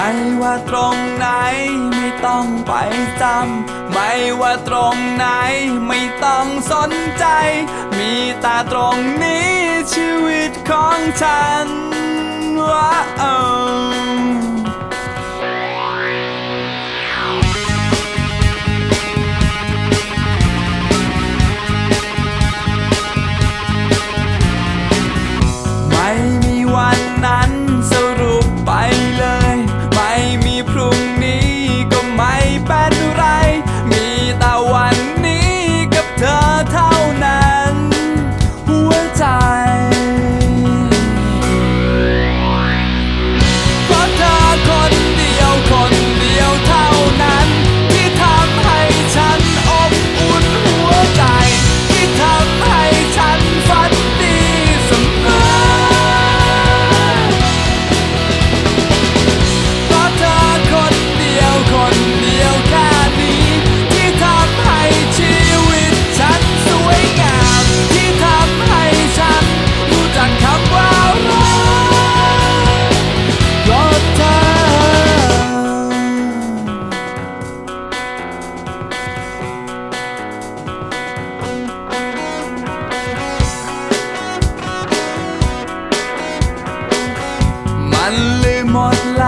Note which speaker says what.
Speaker 1: ไม่ว่าตรงไหนไม่ต้องไปจำไม่ว่าตรงไหนไม่ต้องสนใจ มีตาตรงนี้ชีวิตของฉันว้าเไม่มีวันนั้น หมดล